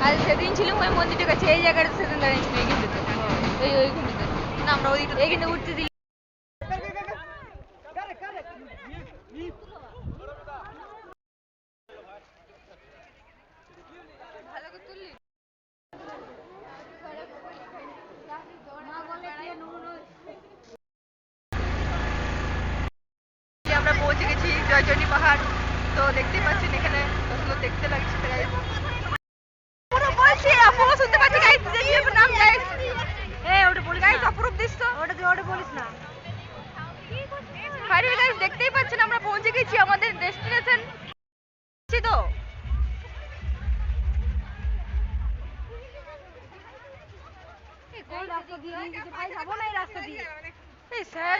ಅದು ಸೆದಿಂಚಿಲು ಮೈ ಮುಂದಿಟ್ಟು ಚೇಂಜ್ ಆಗಡ್ದು ಸೆದಿಂದ ಹೇಗಿದ್ದು ಅಯ್ಯೋ ಹೇಗಿದ್ದು ನಮ್ಮ ಓದಿಟ್ಟು ಹೇಗಿಂದ ಹುಟ್ಟಿದಿಲ್ಲ আমরা পৌঁছে গেছি জয়চন্ডী পাহাড়। তো দেখতেই পাচ্ছেন এখানে কত সুন্দর দেখতে লাগছে। পুরো বলছি আপুরা শুনতে পাচ্ছি গাইস দেখি আপনার নাম গাইস এই ওটা বল গাইস অপরূপ দৃশ্য? ওটা ওটা বলিস না। ফাইনাল গাইস দেখতেই পাচ্ছেন আমরা পৌঁছে গেছি আমাদের ডেস্টিনেশন তো। কোন রাস্তা দিয়ে যাব না এই রাস্তা দিয়ে। এই স্যার।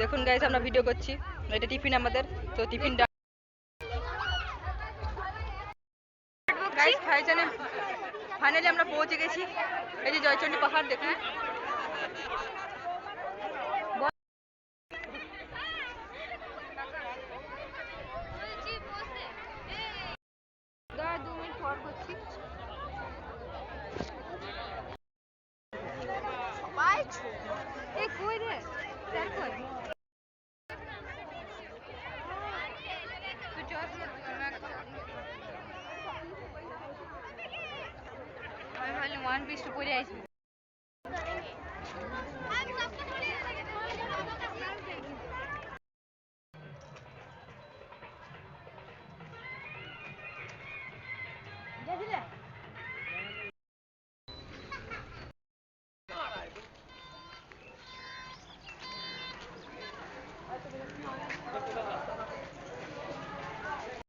দেখুন গাইস আমরা ভিডিও করছি। এটা টিফিন আমাদের, তো টিফিনটা গাইস ফাইজানে ফাইনালি আমরা পৌঁছে গেছি। এই যে জয়চন্ডী পাহাড়, দেখুন দাঁড়া দু মিনিট পর করছি এ কই রে? স্যার কই ওয়ান পিসটা পরে আসবি। গেছিলে